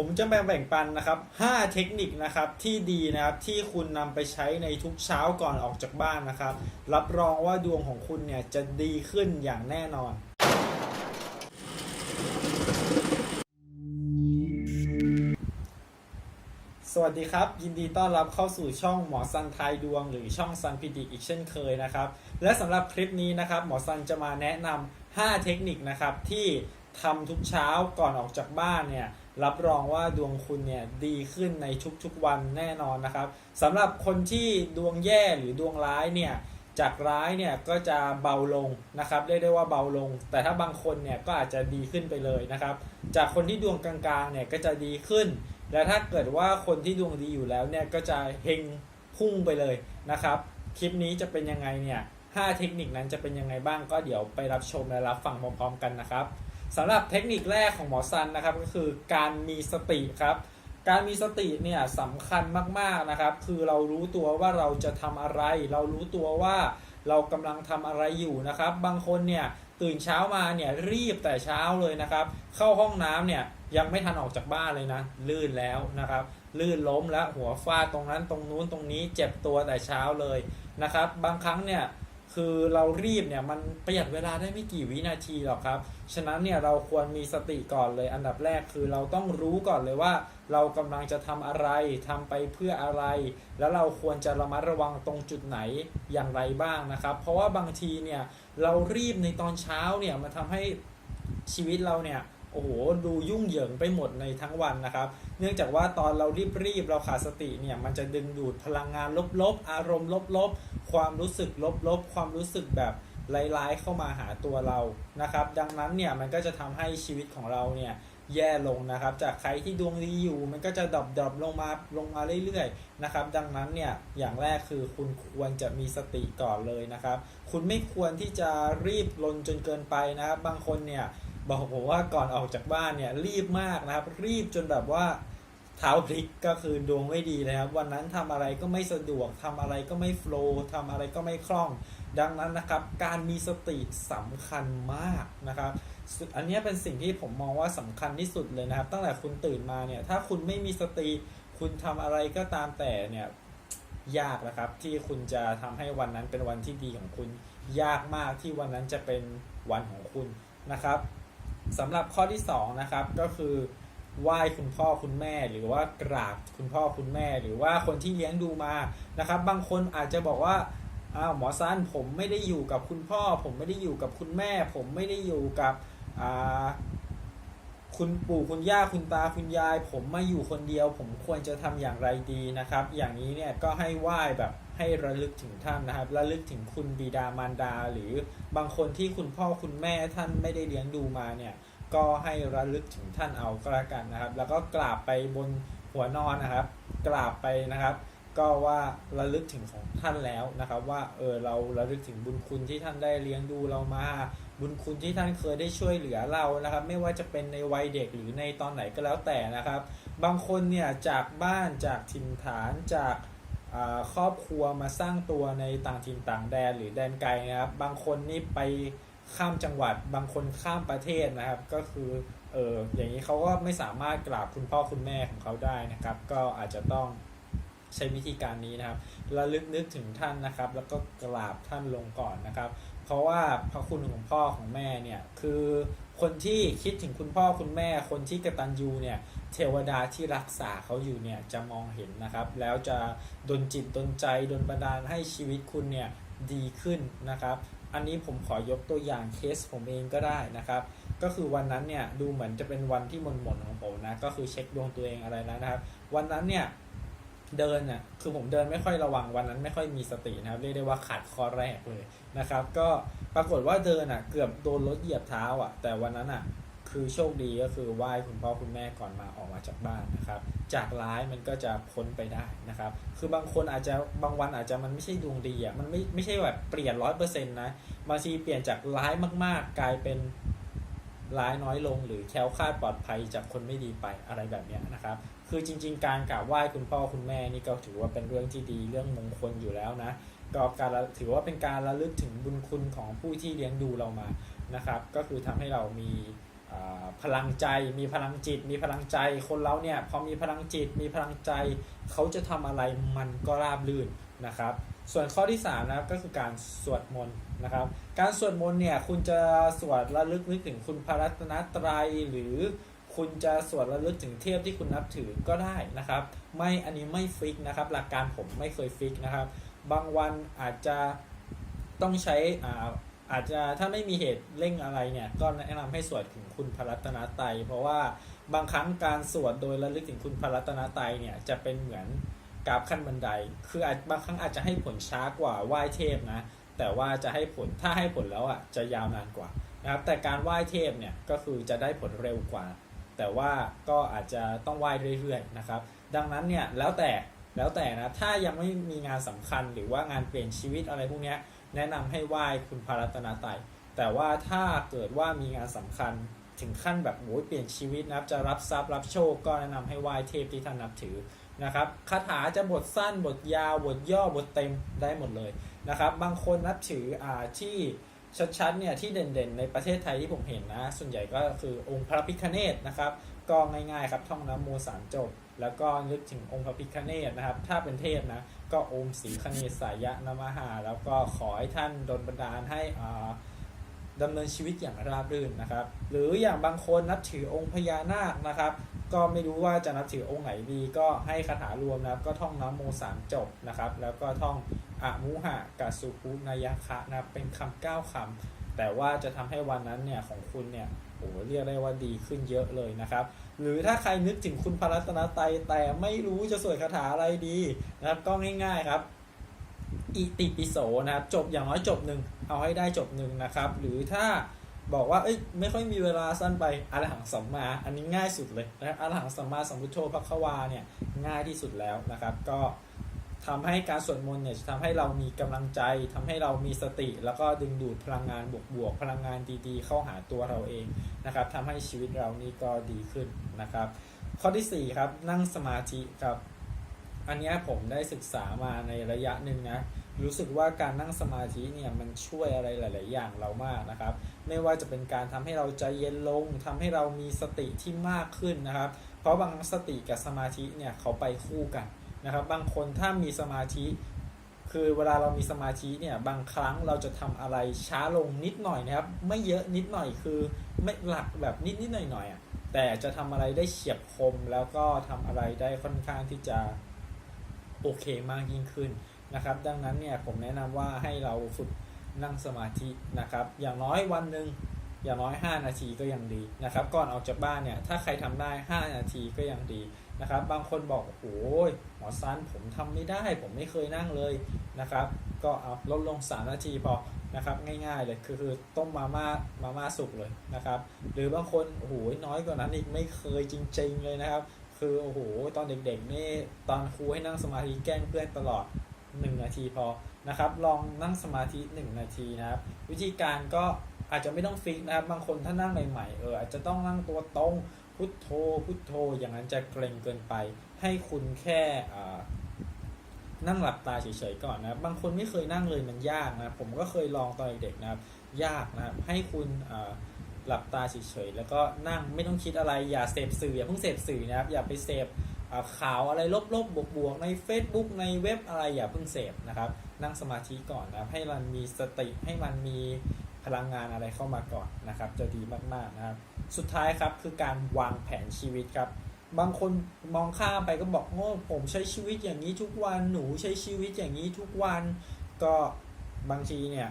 ผมจะมาแบ่งปันนะครับ 5 เทคนิคนะครับที่ดีนะครับที่คุณนำไปใช้ในทุกเช้าก่อนออกจากบ้านนะครับ รับรองว่าดวงของคุณเนี่ยจะดีขึ้นอย่างแน่นอน สวัสดีครับ ยินดีต้อนรับเข้าสู่ช่องหมอซันทายดวง หรือช่องซันพิดิกอีกเช่นเคยนะครับ และสำหรับคลิปนี้นะครับ หมอซันจะมาแนะนำ5เทคนิคนะครับที่ทำทุกเช้าก่อนออกจากบ้านเนี่ย รับรองว่าดวงคุณเนี่ยดีขึ้นในทุกๆวันแน่นอนนะครับสำหรับคนที่ดวงแย่หรือดวงร้ายเนี่ยจากร้ายเนี่ยก็จะเบาลงนะครับเรียกได้ว่าเบาลง แต่ถ้าบางคนเนี่ยก็อาจจะดีขึ้นไปเลยนะครับ จากคนที่ดวงกลางๆเนี่ยก็จะดีขึ้น และถ้าเกิดว่าคนที่ดวงดีอยู่แล้วเนี่ยก็จะเฮงพุ่งไปเลยนะครับ คลิปนี้จะเป็นยังไงเนี่ย5เทคนิคนั้นจะเป็นยังไงบ้างก็เดี๋ยวไปรับชมและรับฟังพร้อมๆกันนะครับ สำหรับเทคนิคแรกของหมอซันนะครับก็คือการมีสติครับ การมีสติเนี่ยสำคัญมากๆนะครับ คือเรารู้ตัวว่าเราจะทำอะไร เรารู้ตัวว่าเรากำลังทำอะไรอยู่นะครับ บางคนเนี่ยตื่นเช้ามาเนี่ยรีบแต่เช้าเลยนะครับ เข้าห้องน้ำเนี่ยยังไม่ทันออกจากบ้านเลยนะ ลื่นแล้วนะครับ ลื่นล้มแล้วหัวฟาดตรงนั้นตรงนู้นตรงนี้เจ็บตัวแต่เช้าเลยนะครับ บางครั้งเนี่ย คือเรารีบเนี่ยมันประหยัดเวลาได้ไม่กี่วินาทีหรอกครับ ฉะนั้นเนี่ยเราควรมีสติก่อนเลย อันดับแรกคือเราต้องรู้ก่อนเลยว่า เรากำลังจะทำอะไรทำไปเพื่ออะไร แล้วเราควรจะระมัดระวังตรงจุดไหนอย่างไรบ้างนะครับ เพราะว่าบางทีเนี่ยเรารีบในตอนเช้าเนี่ยมันทำให้ชีวิตเราเนี่ยโอ้โหดูยุ่งเหยิงไปหมดในทั้งวันนะครับ เนื่องจากว่าตอนเรารีบๆเราขาดสติเนี่ยมันจะดึงดูดพลังงานลบๆ อารมณ์ลบๆ ความรู้สึกลบๆ ความรู้สึกแบบร้ายๆเข้ามาหาตัวเรานะครับ ดังนั้นเนี่ยมันก็จะทำให้ชีวิตของเราเนี่ยแย่ลงนะครับ จากใครที่ดวงดีอยู่ มันก็จะดรอปดรอปลงมาลงมาเรื่อยๆนะครับ ดังนั้นเนี่ยอย่างแรกคือคุณควรจะมีสติก่อนเลยนะครับ คุณไม่ควรที่จะรีบลนจนเกินไปนะครับ บางคนเนี่ยบอกผมว่าก่อนออกจากบ้านเนี่ยรีบมากนะครับ รีบจนแบบว่า เท้าพลิกก็คือดวงไม่ดีเลยครับวันนั้นทำอะไรก็ไม่สะดวกทำอะไรก็ไม่โฟล์ทำอะไรก็ไม่คล่อง ดังนั้นนะครับ การมีสติสำคัญมากนะครับ อันนี้เป็นสิ่งที่ผมมองว่าสำคัญที่สุดเลยนะครับ ตั้งแต่คุณตื่นมาเนี่ย ถ้าคุณไม่มีสติคุณทำอะไรก็ตามแต่เนี่ยยากนะครับ ที่คุณจะทำให้วันนั้นเป็นวันที่ดีของคุณ ยากมากที่วันนั้นจะเป็นวันของคุณนะครับสำหรับข้อที่สองนะครับก็คือ ไหว้คุณพ่อคุณแม่หรือว่ากราบคุณพ่อคุณแม่ หรือว่าคนที่เลี้ยงดูมานะครับ บางคนอาจจะบอกว่าอ้าวหมอซันผมไม่ได้อยู่กับคุณพ่อ ผมไม่ได้อยู่กับคุณแม่ ผมไม่ได้อยู่กับคุณปู่คุณย่าคุณตาคุณยาย ผมมาอยู่คนเดียว ผมควรจะทำอย่างไรดีนะครับ อย่างนี้เนี่ยก็ให้ไหว้แบบให้ระลึกถึงท่านนะครับ ระลึกถึงคุณบิดามารดา หรือบางคนที่คุณพ่อคุณแม่ท่านไม่ได้เลี้ยงดูมาเนี่ย ก็ให้ระลึกถึงท่านเอาก็แล้วกันนะครับ แล้วก็กราบไปบนหัวนอนนะครับ กราบไปนะครับ ก็ว่าระลึกถึงของท่านแล้วนะครับ ว่าเออเราระลึกถึงบุญคุณที่ท่านได้เลี้ยงดูเรามา บุญคุณที่ท่านเคยได้ช่วยเหลือเรานะครับ ไม่ว่าจะเป็นในวัยเด็กหรือในตอนไหนก็แล้วแต่นะครับ บางคนเนี่ยจากบ้านจากถิ่นฐานจากครอบครัวมาสร้างตัวในต่างถิ่นต่างแดนหรือแดนไกลนะครับ บางคนนี่ไป ข้ามจังหวัดบางคนข้ามประเทศนะครับ ก็คือเอออย่างนี้เขาก็ไม่สามารถกราบคุณพ่อคุณแม่ของเขาได้นะครับ ก็อาจจะต้องใช้วิธีการนี้นะครับระลึกนึกถึงท่านนะครับ แล้วก็กราบท่านลงก่อนนะครับ เพราะว่าพระคุณของพ่อของแม่เนี่ยคือคนที่คิดถึงคุณพ่อคุณแม่ คนที่กระตัญญูเนี่ยเทวดาที่รักษาเขาอยู่เนี่ยจะมองเห็นนะครับ แล้วจะดลจิตดลใจดลบันดาลให้ชีวิตคุณเนี่ยดีขึ้นนะครับ อันนี้ผมขอยกตัวอย่างเคสผมเองก็ได้นะครับ ก็คือวันนั้นเนี่ยดูเหมือนจะเป็นวันที่หม่นๆของผมนะก็คือเช็คดวงตัวเองอะไรนะครับ วันนั้นเนี่ยเดินเนี่ยคือผมเดินไม่ค่อยระวังวันนั้นไม่ค่อยมีสตินะครับเรียกได้ว่าขาดข้อแรกเลยนะครับ ก็ปรากฏว่าเดินน่ะเกือบโดนรถเหยียบเท้าอะ แต่วันนั้นอะ คือโชคดีก็คือไหว้คุณพ่อคุณแม่ก่อนมาออกมาจากบ้านนะครับ จากร้ายมันก็จะพ้นไปได้นะครับ คือบางคนอาจจะบางวันอาจจะมันไม่ใช่ดวงดีอะมันไม่ไม่ใช่แบบเปลี่ยนร้อยเปอร์เซ็นต์นะบางทีเปลี่ยนจากร้ายมากๆ กลายเป็นร้ายน้อยลงหรือแคล้วคลาดปลอดภัยจากคนไม่ดีไปอะไรแบบนี้นะครับ คือจริง ๆ การกราบไหว้คุณพ่อคุณแม่นี่ก็ถือว่าเป็นเรื่องที่ดีเรื่องมงคลอยู่แล้วนะก็การถือว่าเป็นการระลึกถึงบุญคุณของผู้ที่เลี้ยงดูเรามานะครับ ก็คือทำให้เรามี พลังใจมีพลังจิต มีพลังใจคนเราเนี่ยพอมีพลังจิต มีพลังใจ เขาจะทำอะไรมันก็ราบรื่นนะครับ ส่วนข้อที่3นะครับก็คือการสวดมนต์นะครับ การสวดมนต์เนี่ยคุณจะสวดระลึกนึกถึงคุณพระรัตนตรัยหรือคุณจะสวดระลึกถึงเทพที่คุณนับถือก็ได้นะครับ ไม่อันนี้ไม่ฟิกนะครับ หลักการผมไม่เคยฟิกนะครับ บางวันอาจจะต้องใช้อ่า อาจจะถ้าไม่มีเหตุเร่งอะไรเนี่ยก็แนะนำให้สวดถึงคุณพระรัตนตรัยเพราะว่าบางครั้งการสวดโดยระลึกถึงคุณพระรัตนตรัยเนี่ยจะเป็นเหมือนกราฟขั้นบันได คืออาจบางครั้งอาจจะให้ผลช้ากว่าไหว้เทพนะ แต่ว่าจะให้ผลถ้าให้ผลแล้วอะจะยาวนานกว่านะครับ แต่การไหว้เทพเนี่ยก็คือจะได้ผลเร็วกว่า แต่ว่าก็อาจจะต้องไหว้เรื่อยๆนะครับ ดังนั้นเนี่ยแล้วแต่แล้วแต่นะถ้ายังไม่มีงานสำคัญหรือว่างานเปลี่ยนชีวิตอะไรพวกเนี้ย แนะนำให้ไหว้คุณพระรัตนตรัยแต่ว่าถ้าเกิดว่ามีงานสำคัญถึงขั้นแบบโอ้ยเปลี่ยนชีวิตนะครับ จะรับทรัพย์รับโชคก็แนะนำให้ไหว้เทพที่ท่านนับถือนะครับคาถาจะบทสั้นบทยาวบทย่อบทเต็มได้หมดเลยนะครับ บางคนนับถืออ่าที่ชัดๆเนี่ยที่เด่นๆ ในประเทศไทยที่ผมเห็นนะ ส่วนใหญ่ก็คือองค์พระพิฆเนศนะครับ ก็ง่ายๆครับท่องน้ำโมสามจบ แล้วก็นึกถึงองค์พระพิฆเนศนะครับ ถ้าเป็นเทพนะ ก็โอมศรีคเนศสายะนามหา แล้วก็ขอให้ท่านดลบันดาลให้อ่าดำเนินชีวิตอย่างราบรื่นนะครับ หรืออย่างบางคนนับถือองค์พญานาคนะครับ ก็ไม่รู้ว่าจะนับถือองค์ไหนดี ก็ให้คาถารวมนะครับ ก็ท่องน้ำโมสามจบนะครับ แล้วก็ท่องอะมุหะกัสุภุนายคะนะเป็นคำเก้าคำ แต่ว่าจะทำให้วันนั้นเนี่ยของคุณเนี่ยโอ้โหเรียกได้ว่าดีขึ้นเยอะเลยนะครับ หรือถ้าใครนึกถึงคุณพระรัตนตรัยแต่ไม่รู้จะสวดคาถาอะไรดีนะครับก็ง่ายๆครับอิติปิโสนะครับจบอย่างน้อยจบหนึ่งเอาให้ได้จบหนึ่งนะครับ หรือถ้าบอกว่าเอ้ยไม่ค่อยมีเวลาสั้นไปอรหังสัมมา อันนี้ง่ายสุดเลยนะครับอรหังสัมมาสัมพุทโธพระควาเนี่ยง่ายที่สุดแล้วนะครับ ก็ ทำให้การสวดมนต์เนี่ยจะทำให้เรามีกำลังใจทำให้เรามีสติ แล้วก็ดึงดูดพลังงานบวกๆพลังงานดีๆ เข้าหาตัวเราเองนะครับทำให้ชีวิตเรานี่ก็ดีขึ้นนะครับ ข้อที่4ครับนั่งสมาธิครับอันเนี้ยผมได้ศึกษามาในระยะหนึ่งนะรู้สึกว่าการนั่งสมาธิเนี่ยมันช่วยอะไรหลาย ๆ อย่างเรามากนะครับ ไม่ว่าจะเป็นการทำให้เราใจเย็นลงทำให้เรามีสติที่มากขึ้นนะครับ เพราะบางสติกับสมาธิเนี่ยเขาไปคู่กัน นะครับ บางคนถ้ามีสมาธิ คือเวลาเรามีสมาธิเนี่ยบางครั้งเราจะทำอะไรช้าลงนิดหน่อยนะครับ ไม่เยอะนิดหน่อยคือไม่หลักแบบนิดนิดหน่อยหน่อยอะแต่จะทำอะไรได้เฉียบคมแล้วก็ทำอะไรได้ค่อนข้างที่จะโอเคมากยิ่งขึ้นนะครับ ดังนั้นเนี่ยผมแนะนำว่าให้เราฝึกนั่งสมาธินะครับ อย่างน้อยวันหนึ่ง อย่างน้อย 5 นาทีก็ยังดีนะครับ ก่อนออกจากบ้านเนี่ยถ้าใครทำได้ 5 นาทีก็ยังดีนะครับ บางคนบอกโอ้ยหมอซันผมทำไม่ได้ ผมไม่เคยนั่งเลยนะครับ ก็เอาลดลง 3 นาทีพอนะครับง่ายๆเลยคือคือต้มมาม่ามาม่าสุกเลยนะครับ หรือบางคนโอ้โหน้อยกว่านั้นอีกไม่เคยจริง ๆ เลยนะครับ คือโอ้โหตอนเด็กๆนี่ตอนครูให้นั่งสมาธิแกล้งเพื่อนตลอด 1 นาทีพอนะครับ ลองนั่งสมาธิ 1 นาทีนะครับ วิธีการก็ อาจจะไม่ต้องฟิกนะครับ บางคนถ้านั่งใหม่ๆเอออาจจะต้องนั่งตัวตรงพุทโธ พุทโธ อย่างนั้นจะเกรงเกินไป ให้คุณแค่นั่งหลับตาเฉยๆก่อนนะบางคนไม่เคยนั่งเลยมันยากนะผมก็เคยลองตอนเด็กๆนะครับ ยากนะครับ ให้คุณหลับตาเฉยๆแล้วก็นั่งไม่ต้องคิดอะไรอย่าเสพสื่ออย่าเพิ่งเสพสื่อนะครับ อย่าไปเสพข่าวอะไรลบๆบวกๆใน Facebook ในเว็บอะไรอย่าเพิ่งเสพนะครับ นั่งสมาธิก่อนนะครับ ให้มันมีสติให้มันมี พลังงานอะไรเข้ามาก่อนนะครับ จะดีมากๆนะครับ สุดท้ายครับคือการวางแผนชีวิตครับ บางคนมองข้ามไปก็บอกโอ้ผมใช้ชีวิตอย่างนี้ทุกวันหนูใช้ชีวิตอย่างนี้ทุกวันก็บางทีเนี่ย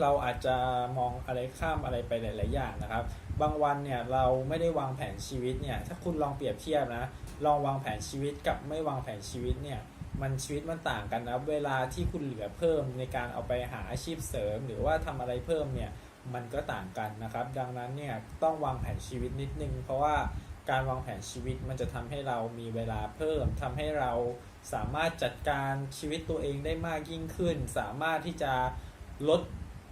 เราอาจจะมองอะไรข้ามอะไรไปหลาย ๆ อย่างนะครับ บางวันเนี่ยเราไม่ได้วางแผนชีวิตเนี่ย ถ้าคุณลองเปรียบเทียบนะ ลองวางแผนชีวิตกับไม่วางแผนชีวิตเนี่ย มันชีวิตมันต่างกันนะเวลาที่คุณเหลือเพิ่มในการเอาไปหาอาชีพเสริม หรือว่าทำอะไรเพิ่มเนี่ยมันก็ต่างกันนะครับ ดังนั้นเนี่ยต้องวางแผนชีวิตนิดนึง เพราะว่าการวางแผนชีวิตมันจะทำให้เรามีเวลาเพิ่มทำให้เราสามารถจัดการชีวิตตัวเองได้มากยิ่งขึ้น สามารถที่จะลด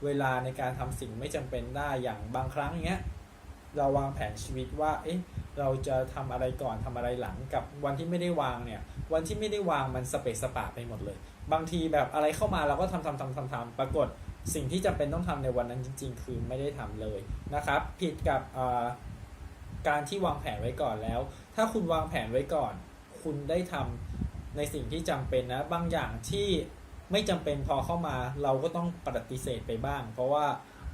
เวลาในการทำสิ่งไม่จำเป็นได้อย่างบางครั้งเนี้ยเราวางแผนชีวิตว่าเอ๊ะ เราจะทำอะไรก่อนทำอะไรหลังกับวันที่ไม่ได้วางเนี่ย วันที่ไม่ได้วางมันสเปซสปะไปหมดเลย บางทีแบบอะไรเข้ามาเราก็ทำทำทำทำทำปรากฏสิ่งที่จำเป็นต้องทำในวันนั้นจริง ๆ คือไม่ได้ทำเลยนะครับ ผิดกับการที่วางแผนไว้ก่อนแล้ว ถ้าคุณวางแผนไว้ก่อน คุณได้ทำในสิ่งที่จำเป็นนะ บางอย่างที่ไม่จำเป็นพอเข้ามาเราก็ต้องปฏิเสธไปบ้าง เพราะว่า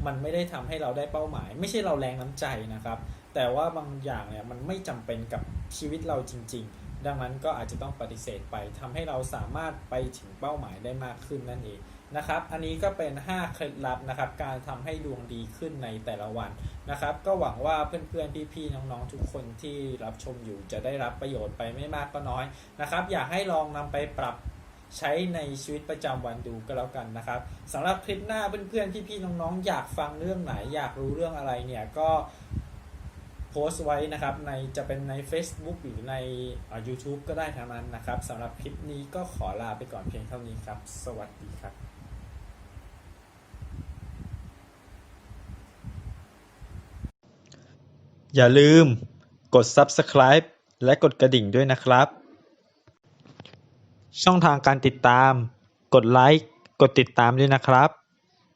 มันไม่ได้ทำให้เราได้เป้าหมาย ไม่ใช่เราแรงน้ำใจนะครับ แต่ว่าบางอย่างเนี่ยมันไม่จำเป็นกับชีวิตเราจริง ๆ ดังนั้นก็อาจจะต้องปฏิเสธไปทำให้เราสามารถไปถึงเป้าหมายได้มากขึ้นนั่นเองนะครับ อันนี้ก็เป็น 5 เคล็ดลับนะครับ การทำให้ดวงดีขึ้นในแต่ละวันนะครับ ก็หวังว่าเพื่อนๆ พี่ๆ น้องๆ ทุกคนที่รับชมอยู่จะได้รับประโยชน์ไปไม่มากก็น้อยนะครับ อยากให้ลองนำไปปรับ ใช้ในชีวิตประจำวันดูก็แล้วกันนะครับสำหรับคลิปหน้าเพื่อนๆที่พี่น้องๆ อยากฟังเรื่องไหน อยากรู้เรื่องอะไรเนี่ยก็โพสต์ไว้นะครับในจะเป็นใน Facebook หรือในอ่า YouTube ก็ได้ทั้งนั้นนะครับสำหรับคลิปนี้ก็ขอลาไปก่อนเพียงเท่านี้ครับ สวัสดีครับอย่าลืมกด Subscribe และกดกระดิ่งด้วยนะครับ ช่องทางการติดตาม กดไลค์ กดติดตามด้วยนะครับ